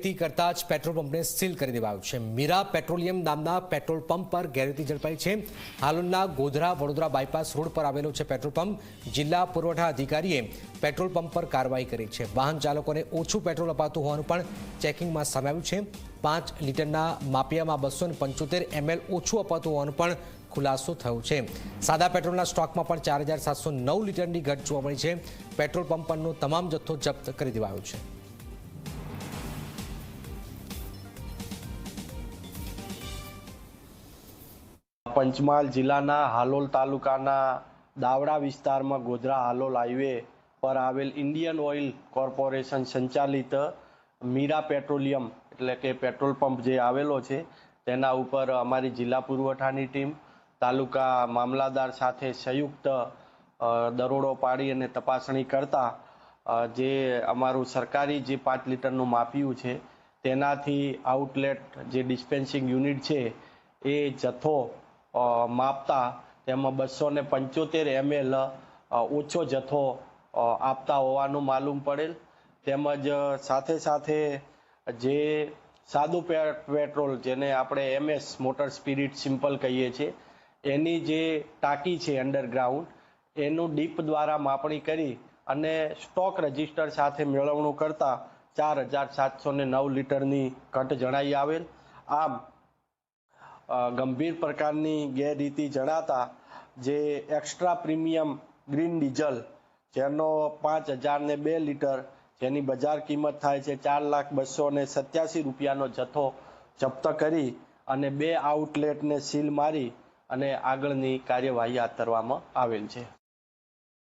ગેરરીતિ કરતા જ પેટ્રોલ પંપને સીલ કરી દેવાયું છે. મીરા પેટ્રોલિયમ નામના પેટ્રોલ પંપ પર ગેરરીતિ ઝડપાઈ છે. હાલોલના ગોધરા વડોદરા બાયપાસ રોડ પર આવેલો છે પેટ્રોલ પંપ. જિલ્લા પુરવઠા અધિકારીએ પેટ્રોલ પંપ પર કાર્યવાહી કરી છે. વાહન ચાલકોને ઓછું પેટ્રોલ અપાતું હોવાનું પણ ચેકિંગમાં સામે આવ્યું છે. પાંચ લીટરના માપિયામાં બસો પંચોતેર એમએલ ઓછું અપાતું હોવાનું પણ ખુલાસો થયો છે. સાદા પેટ્રોલના સ્ટોકમાં પણ ચાર હજાર સાતસો નવ લીટરની ઘટ જોવા મળી છે. પેટ્રોલ પંપ પરનો તમામ જથ્થો જપ્ત કરી દેવાયો છે. પંચમહાલ જિલ્લાના હાલોલ તાલુકાના દાવડા વિસ્તારમાં ગોધરા હાલોલ હાઈવે પર આવેલ ઇન્ડિયન ઓઇલ કોર્પોરેશન સંચાલિત મીરા પેટ્રોલિયમ એટલે કે પેટ્રોલ પંપ જે આવેલો છે, તેના ઉપર અમારી જિલ્લા પુરવઠાની ટીમ, તાલુકા મામલાદાર સાથે સંયુક્ત દરોડો પાડી અને તપાસણી કરતા જે અમારું સરકારી જે પાંચ લીટરનું માપ્યું છે, તેનાથી આઉટલેટ જે ડિસ્પેન્સિંગ યુનિટ છે, એ જથ્થો માપતા તેમાં બસો ને પંચોતેર એમએલ ઓછો જથ્થો આપતા હોવાનું માલુમ પડેલ. તેમજ સાથે સાથે જે સાદું પેટ્રોલ જેને આપણે એમએસ મોટર સ્પિરિટ સિમ્પલ કહીએ છીએ, એની જે ટાંકી છે અંડરગ્રાઉન્ડ એનું ડીપ દ્વારા માપણી કરી અને સ્ટોક રજિસ્ટર સાથે મેળવણું કરતાં ચાર હજાર સાતસો ને નવ લીટરની ઘટ જણાઈ આવેલ. આમ ગંભીર પ્રકારની ગેરરીતિ જણાતા જે એક્સ્ટ્રા પ્રીમિયમ ગ્રીન ડીઝલ જેનો પાંચ હજાર ને બે લીટર જેની બજાર કિંમત થાય છે ચાર લાખ બસો ને સત્યાસી રૂપિયાનો જથ્થો જપ્ત કરી અને બે આઉટલેટને સીલ મારી અને આગળની કાર્યવાહી હાથ ધરવામાં આવેલ છે.